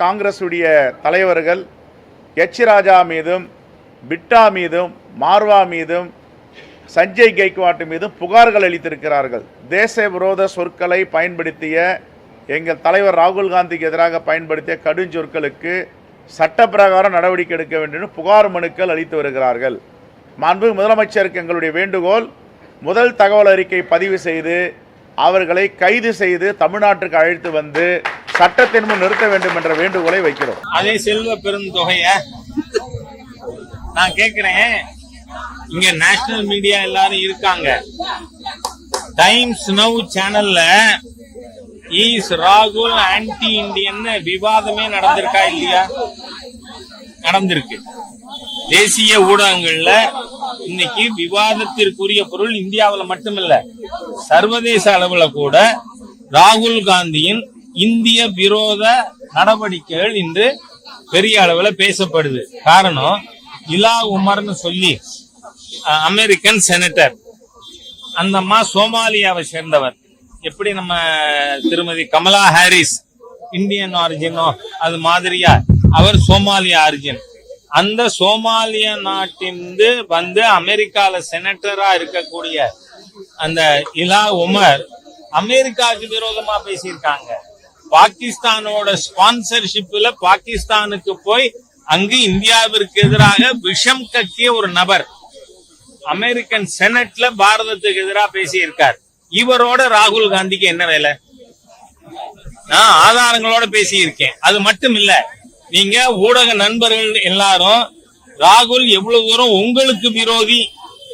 காங்கிரசுடைய தலைவர்கள் எச் ராஜா மீதும் பிட்டா மீதும் மார்வா மீதும் சஞ்சய் கெய்க்வாட் மீதும் புகார்கள் அளித்திருக்கிறார்கள். தேச விரோத சொற்களை பயன்படுத்திய எங்கள் தலைவர் ராகுல் காந்திக்கு எதிராக பயன்படுத்திய கடுஞ்சொற்களுக்கு சட்டப்பிரகாரம் நடவடிக்கை எடுக்க வேண்டும் புகார் மனுக்கள் அளித்து வருகிறார்கள். மாண்பு முதலமைச்சருக்கு எங்களுடைய வேண்டுகோள் முதல் தகவல் அறிக்கை பதிவு செய்து அவர்களை கைது செய்து தமிழ்நாட்டுக்கு அழைத்து வந்து சட்டத்தின் முன் நிறுத்த வேண்டும் என்ற வேண்டுகோளை வைக்கிறோம். அதே செல்வ பெருந்தொகைய நான் கேக்குறேன் இங்க நேஷனல் மீடியா எல்லாரும் இருக்காங்க. டைம்ஸ் நவ் சேனல்ல ஈஸ் ராகுல் ஆன்டி இந்தியன் விவாதமே நடந்திருக்கா இல்லையா? நடந்திருக்கு. தேசிய ஊடகங்கள்ல இன்னைக்கு விவாதத்திற்குரிய பொருள் இந்தியாவில் மட்டுமில்ல சர்வதேச அளவுல கூட ராகுல் காந்தியின் இந்திய விரோத நடவடிக்கைகள் இன்று பெரிய அளவுல பேசப்படுது. காரணம் இலா உமர்னு சொல்லி அமெரிக்கன் செனட்டர். அந்த அம்மா சோமாலியாவை சேர்ந்தவர். எப்படி நம்ம திருமதி கமலா ஹாரிஸ் இந்தியன் ஆரிஜினோ அது மாதிரியா அவர் சோமாலியா ஆரிஜின். அந்த சோமாலிய நாட்டிலிருந்து வந்து அமெரிக்கால செனட்டரா இருக்கக்கூடிய அந்த இலா உமர் அமெரிக்காவுக்கு விரோதமா பேசியிருக்காங்க. பாகிஸ்தானோட ஸ்பான்சர்ஷிப்ல பாகிஸ்தானுக்கு போய் அங்கு இந்தியாவிற்கு எதிராக விஷம் கக்கிய ஒரு நபர் அமெரிக்கன் செனட்ல பாரதத்துக்கு எதிராக பேசியிருக்கார். இவரோட ராகுல் காந்திக்கு என்ன வேலை? நான் ஆதாரங்களோட பேசியிருக்கேன். அது மட்டும் இல்ல நீங்க ஊடக நண்பர்கள் எல்லாரும் ராகுல் எவ்வளவு தூரம் உங்களுக்கு விரோதி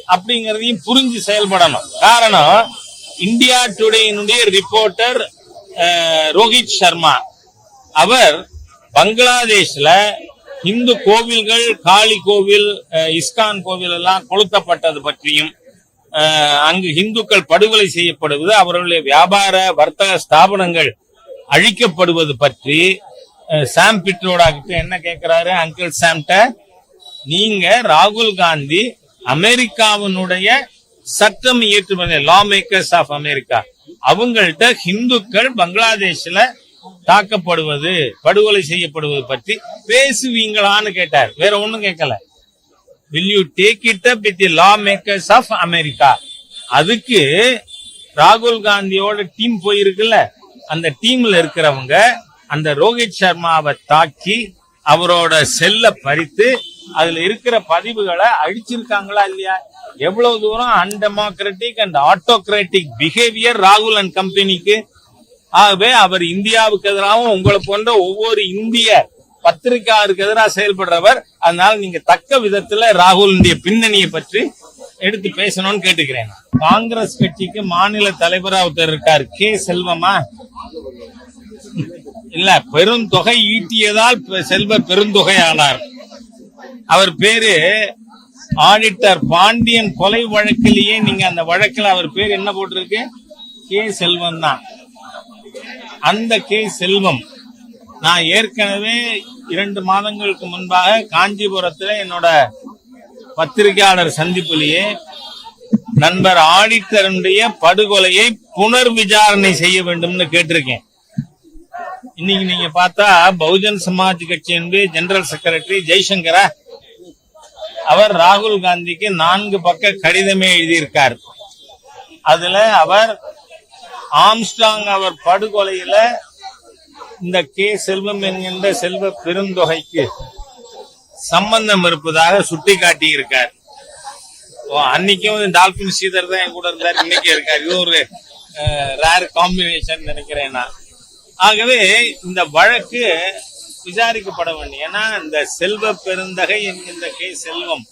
அப்படிங்கறதையும் புரிஞ்சு செயல்படணும். காரணம் இந்தியா டுடேனுடைய ரிப்போர்ட்டர் ரோஹித் சர்மா. அவர் பங்களாதேஷ்ல இந்து கோவில்கள் காளி கோவில் இஸ்கான் கோவில் எல்லாம் கொளுத்தப்பட்டது பற்றியும் அங்கு இந்துக்கள் படுகொலை செய்யப்படுவது அவர்களுடைய வியாபார வர்த்தக ஸ்தாபனங்கள் அழிக்கப்படுவது பற்றி சாம் பிட்ரோடா கிட்ட என்ன கேட்கிறாரு அங்கிள் சாம்கிட்ட நீங்க ராகுல் காந்தி அமெரிக்காவினுடைய சட்டம் இயற்றுமதி லா மேக்கர்ஸ் ஆஃப் அமெரிக்கா அவங்கள்ட்ட ஹிந்துக்கள் பங்களாதேஷ்ல தாக்கப்படுவது படுகொலை செய்யப்படுவது பற்றி பேசுவீங்களான்னு கேட்டார். வேற ஒண்ணும் கேட்கல. Will you take it up with law makers of America அதுக்கு ராகுல் காந்தியோட டீம் போயிருக்குல்ல? அந்த டீம்ல இருக்கிறவங்க அந்த ரோஹித் சர்மாவை தாக்கி அவரோட செல்ல பறித்து அதுல இருக்கிற பதிவுகளை அழிச்சிருக்காங்களா இல்லையா? எவ்வளவு தூரம் அன்டெமோக்ராட்டிக் அண்ட் ஆட்டோக்ராட்டிக் பிஹேவியர் ராகுல் அண்ட் கம்பெனிக்கு? ஆகவே அவர் இந்தியாவுக்கு எதிராகவும் உங்களை போன்ற ஒவ்வொரு இந்திய பத்திரிகையாளருக்கு எதிராக செயல்படுறவர். அதனால நீங்க தக்க விதத்துல ராகுலுடைய பின்னணியை பற்றி எடுத்து பேசணும்னு கேட்டுக்கிறேன். காங்கிரஸ் கட்சிக்கு மாநில தலைவரா ஒருத்தர் இருக்கார். கே செல்வமா? இல்ல பெருந்தொகை ஈட்டியதால் செல்வ பெருந்தொகை ஆனார் அவர் பேரு ஆடிட்டர் பாண்டியன் கொலை வழக்கிலேயே நீங்க அந்த வழக்கில் அவர் பேர் என்ன போட்டிருக்கு? கே செல்வம் தான். அந்த கே செல்வம் நான் ஏற்கனவே இரண்டு மாதங்களுக்கு முன்பாக காஞ்சிபுரத்துல என்னோட பத்திரிகையாளர் சந்திப்பிலேயே நண்பர் ஆடிட்டருடைய படுகொலையை புனர் விசாரணை செய்ய வேண்டும்னு கேட்டிருக்கேன். இன்னைக்கு நீங்க பார்த்தா பகுஜன் சமாஜ் கட்சியினுடைய ஜெனரல் செக்ரட்டரி ஜெய்சங்கரா அவர் ராகுல் காந்திக்கு நான்கு பக்க கடிதமே எழுதியிருக்கார். அதுல அவர் ஆம்ஸ்டாங் அவர் படுகொலையில இந்த கே செல்வம் என்கின்ற செல்வ பெருந்தொகைக்கு சம்பந்தம் இருப்பதாக சுட்டிக்காட்டி இருக்கார் ஓ அன்னைக்கும் டால்பின் ஸ்ரீதர் தான் என் கூட இருந்தார் இன்னைக்கு இருக்கார். இது ஒரு ரேர் காம்பினேஷன் நினைக்கிறேன் நான். ஆகவே இந்த வழக்கு விசாரிக்கப்பட வேண்டும். ஏன்னா இந்த செல்வ பெருந்தகை என்கின்ற கே செல்வம்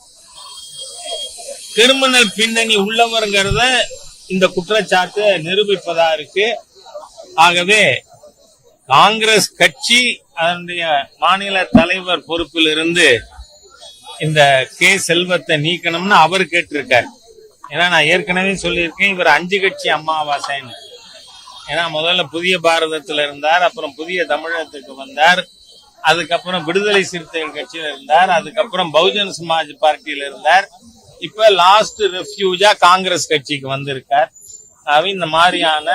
கிரிமினல் பின்னணி உள்ளவருங்கிறத இந்த குற்றச்சாட்டு நிரூபிப்பதா இருக்கு. ஆகவே காங்கிரஸ் கட்சி அதனுடைய மாநில தலைவர் பொறுப்பில் இருந்து இந்த கே செல்வத்தை நீக்கணும்னு அவர் கேட்டிருக்கார். ஏன்னா நான் ஏற்கனவே சொல்லியிருக்கேன் இவர் அஞ்சு கட்சி அம்மாவாசைன்னு ஏன்னா முதல்ல புதிய பாரதத்துல இருந்தார் அப்புறம் புதிய தமிழகத்துக்கு வந்தார். அதுக்கப்புறம் விடுதலை சிறுத்தைகள் கட்சியில இருந்தார். அதுக்கப்புறம் பகுஜன் சமாஜ் பார்ட்டியில இருந்தார். இப்ப லாஸ்ட் ரெஃப்யூஜா காங்கிரஸ் கட்சிக்கு வந்திருக்கார். ஆக இந்த மாதிரியான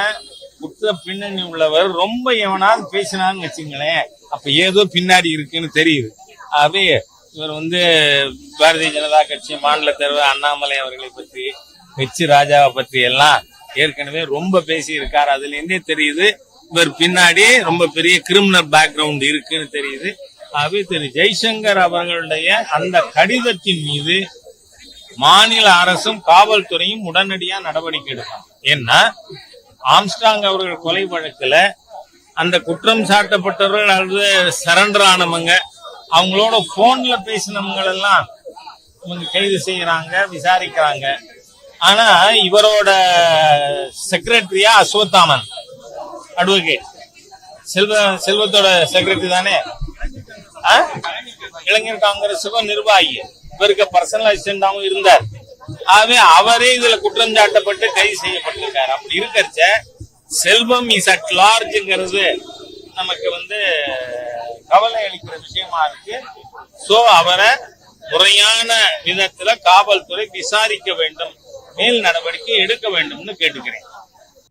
குற்ற பின்னணி உள்ளவர் ரொம்ப எவனாவது பேசினான்னு வச்சுங்களேன் அப்ப ஏதோ பின்னாடி இருக்குன்னு தெரியுது. ஆகவே இவர் வந்து பாரதிய ஜனதா கட்சி மாநில தலைவர் அண்ணாமலை அவர்களை பற்றி ஹெச் ராஜாவை பற்றி எல்லாம் ஏற்கனவே ரொம்ப பேசி இருக்கார் அதுல இருந்தே தெரியுது. இவர் பின்னாடி ரொம்ப பெரிய கிரிமினல் பேக்ரவுண்ட் இருக்குன்னு தெரியுது. ஆகவே திரு ஜெய்சங்கர் அவர்களுடைய அந்த கடிதத்தின் மீது மாநில அரசும் காவல்துறையும் உடனடியா நடவடிக்கை எடுக்கணும் ஏன்னா ஆம்ஸ்டாங் அவர்கள் கொலை வழக்குல அந்த குற்றம் சாட்டப்பட்டவர்கள் அல்லது சரண்டர் ஆனவங்க அவங்களோட போன்ல பேசினவங்க எல்லாம் இவங்க கைது செய்யறாங்க விசாரிக்கிறாங்க. ஆனா இவரோட செக்ரட்டரியா அஸ்வத்தாமன் அட்வொகேட் செல்வ செல்வத்தோட செக்ரட்டரி தானே? இளைஞர் காங்கிரசுக்கும் நிர்வாகி. இவருக்கு பர்சனல் அசிஸ்டண்டாகவும் இருந்தார். ஆகவே அவரே இதுல குற்றம் சாட்டப்பட்டு கைது செய்யப்பட்டிருக்காரு. அப்படி இருக்கிறச்ச செல்வம் இஸ் அட் லார்ஜ்ங்கிறது நமக்கு வந்து கவலை அளிக்கிற விஷயமா இருக்கு. சோ அவரை முறையான விதத்துல காவல்துறை விசாரிக்க வேண்டும். மேல் நடவடிக்கை எடுக்க வேண்டும்னு கேட்டுக்கிறேன்.